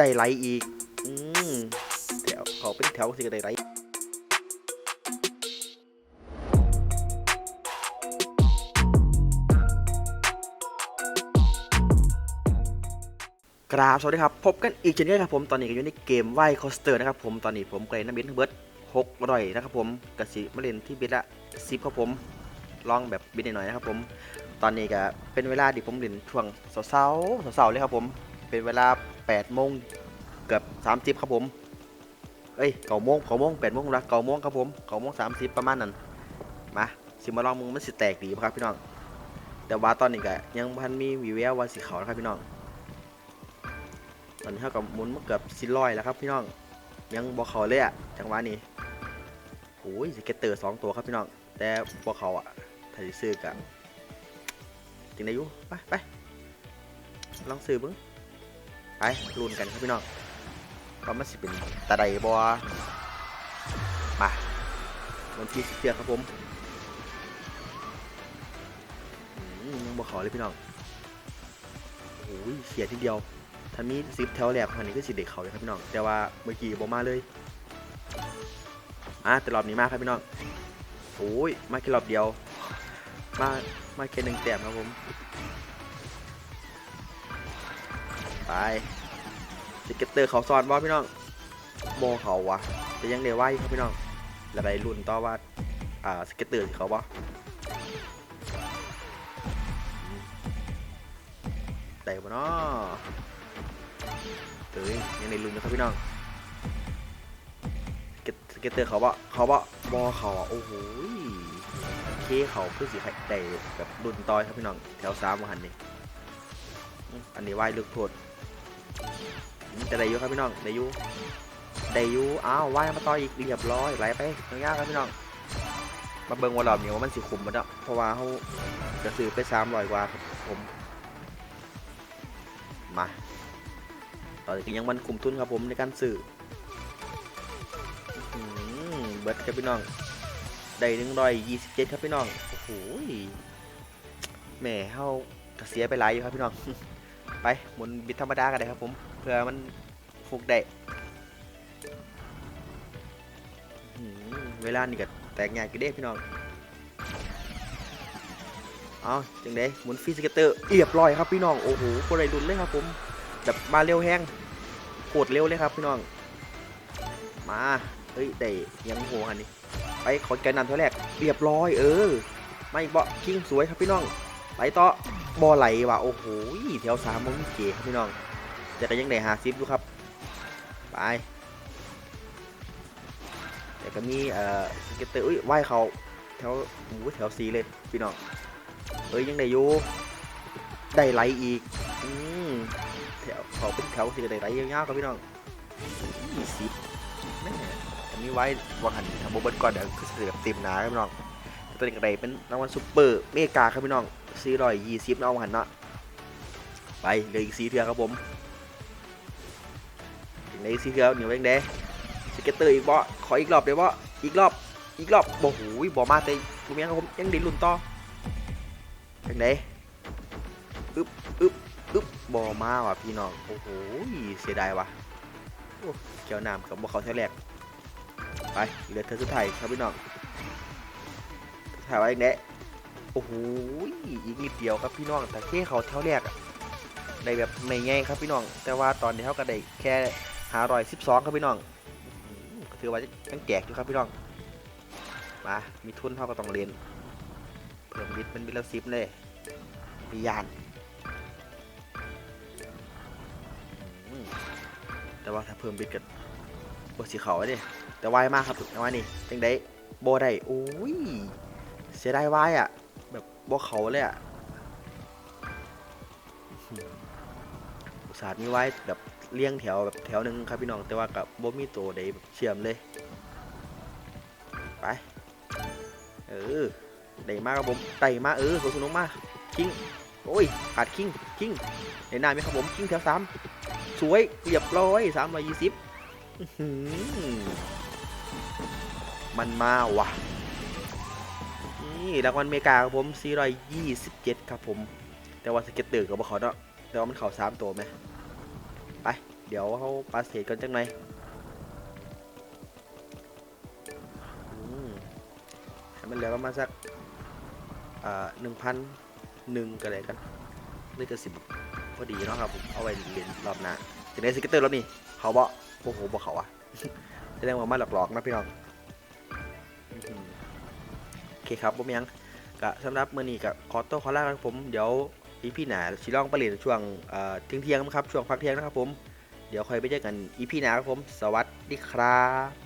ได้ไลค์อีก อืมแถวเขาเป็นแถวสิก็ได้ไลค์กราบสวัสดีครับ พบกันอีกเช่นเคยครับผม ตอนนี้ก็อยู่ในเกมไวคอสเตอร์นะครับผม ตอนนี้ผมเกรนน้ำบินทั้งเบิร์ดหกร้อยนะครับผมกสิมาเล่นที่บิดละสิบครับผม ลองแบบบิดหน่อยๆนะครับผม ตอนนี้ก็เป็นเวลาที่ผมเล่นช่วงเสาๆเสาๆเลยครับผม เป็นเวลา 8โมงเกือบ30ครับผม เอ้ยเก้าโมงเก้าโมงแปดโมงละเก้าโมงครับผมเก้าโมงสามสิบประมาณนั้น มาสิมาลองมึงมันสิแตกดีครับพี่น้อง แต่ว่าตอนนี้ก็ยังพันมีวีแววว่าสิเขาวนะครับพี่น้อง ตอนนี้เท่ากับมุนมาเกือบสิร้อยแล้วครับพี่น้อง ยังบ่เขาเลยอะจังหวะนี้โอ้ยสเก็ตเตอร์สองตัวครับพี่น้อง แต่บ่เขาอะถ้าสิซื้อกันจริงได้อยู่ไปไปลองซื้อบึ้ง ไปลุ้นกันครับพี่น้องว่ามันสิเป็นตาใดบอมาวันที่สิบเดือนครับผมยังบ่ขอเลยพี่น้องโอ้ยเสียทีเดียวถ้ามีซิปแถวแหลกอันนี้ก็สิเด็กเขาเลยครับพี่น้อง แต่ว่าเมื่อกี้บ่มาเลยมาแต่รอบนี้มาครับพี่น้องโอ้ยมาแค่รอบเดียว มามาแค่หนึ่งแต้มครับผม ไปสเก็ตเตอร์เขาซ้อนว่าพี่น้องโมเขาวะแต่ยังเดไหวครับพี่น้องแล้วไปรุ่นต่อว่าอ่าสเก็ตเตอร์เขาบ่ได้บ่เนาะเอ้ยยังในรุ่นนะครับพี่น้องสเก็ตสเกตเตอร์เขาบ่เขาบ่บอเขาอะโอ้โหเคเขาเพื่อสีไข่ได้แบบรุ่นต่อยครับพี่น้องแถวสามมาหันนี่อันนี้ไหวลึกโทษ จะได้ยุครับพี่น้องได้ยุได้ยุอ้าวว่ายมาต่ออีกเรียบร้อยไหลไปยากครับพี่น้องมาเบิ่งว่าหลอบนี้ว่ามันสิขุมมันเนาะเพราะว่าเขาจะซื้อไปสามร้อยกว่าครับผมมาตอนนี้ยังมันคุมทุนครับผมในการซื้อเบิร์ดครับพี่น้องได้หนึ่งร้อยยี่สิบเจ็ดครับพี่น้องโอ้โหแหม่เขากระเสียไปหลายอยู่ครับพี่น้อง ไปหมุนบิดธรรมดากันเลยครับผม เพื่อมันฟุกได้เวลานี่ก็แตกง่ายกี่เด้พี่น้อง เอาจังเด้หมุนฟีสเก็ตเตอร์เรียบร้อยครับพี่น้อง โอ้โหโคตรไรดุนเลยครับผม แบบมาเร็วแห้งโคตรเร็วเลยครับพี่น้อง มา เฮ้ยได้ยังโหอันนี้ ไปขอแกนนำเท่าแรกเรียบร้อย เออมาอีกเบาะคิงสวยครับพี่น้อง ไปต่อบอไหลว่ะ โอ้โหแถวสามโมงเก๋ครับพี่น้อง แต่ก็ยังได้หาซิปอยู่ครับ ไปแต่ก็มีเอ่อสเก็ตเตอร์อุ้ยว่ายเขาแถวโอ้โหแถวสีเลยพี่น้องเอ้ยยังได้อยู่ได้ไหลอีกอืมแถวเขาเป็นแถวสีได้ไหลยาวๆครับพี่น้องยี่สิบแม่อันนี้ไว้วางหันทำโบเบิร์ก่อนเดี๋ยวคือเสือแบบเต็มหนาครับพี่น้องตัวนี้ก็ได้เป็นรางวัลซุปเปอร์เมกาครับพี่น้องสี่ร้อยยี่สิบเอาหันเนาะไปเหลืออีกสีเทือครับผม ถึงในสี่เทือเหนียวแดงแดงสเก็ตเตอร์อีกบ่ขออีกรอบเดี๋ยวบ่อีกรอบอีกรอบบ่หูยบ่มาแต่ลูกเมียครับผมยังดิ้นลุ่นต่อยังไงอึ๊บอึ๊บอึ๊บบ่มาว่ะพี่น้องโอ้โหเสียดายว่ะเกี่ยวน้ำกับบ่เขาเท่าแรกไปเหลือเธอสุดท้ายครับพี่น้องถ่ายไว้ยังไงโอ้โหอีกนิดเดียวครับพี่น้องแต่แค่เขาเท่าแรกอะได้แบบไม่ง่ายครับพี่น้อง แต่ว่าตอนนี้เขาก็ได้แค่ หารอยสิบสองครับพี่น้องอื้อหือก็ถือว่ายังแจกอยู่ครับพี่น้อง มา มีทุนเท่าก็ต้องเรียนเพิ่มบิดเป็นบิดละสิบเลย มียานแต่ว่าถ้าเพิ่มบิดกันบสีขาเด้แต่วายมากครับแต่ว่านี่จังได้โบได้โอ้ยเสียดายวายอะ แบบโบเขาเลยอะ อื้อหืออุตส่าห์มีไว้แบบเลี้ยงแถวแบบแถวหนึ่งครับพี่น้องแต่ว่ากับบ่มีตัวใดแบบเชื่อมเลย ไป เออได้มากครับผมไต่มาเออสวนสนุกมากคิงโอ้ยขาดคิงคิงในหน้าไหมครับผมคิงแถวสามสวยเรียบร้อยสามร้อยยี่สิบมันมาว่ะนี่รางวัลเมกาครับผม 427 ครับผม แต่ว่าสเก็ตเตอร์กับเขาเนาะ แต่ว่ามันเข่า3ตัวไหมไป เดี๋ยวเขาปาสเทกันจังหนมันเหลือประมาณสักหนึ่งพันหนึ่งก็ได้กันนี่ก็สิบพอดีเนาะครับผมเอาไว้เรียนรอบหน้าจะได้สก็ตเตอร์รอบนี้เขาบอกโอ้โหบอกเขาอะแสดงว่ามาหลอกๆนะพี่น้องโอเคครับผมยังกะสำหรับมื้อนี้กะขอตัวขอลาครับผมเดี๋ยว อีพีหนาชิลองไปเรียนช่วงเอ่อเที่ยงครับช่วงพักเที่ยงนะครับผม เดี๋ยวค่อยไปเจอกันอีพีหนาครับผม สวัสดีครับ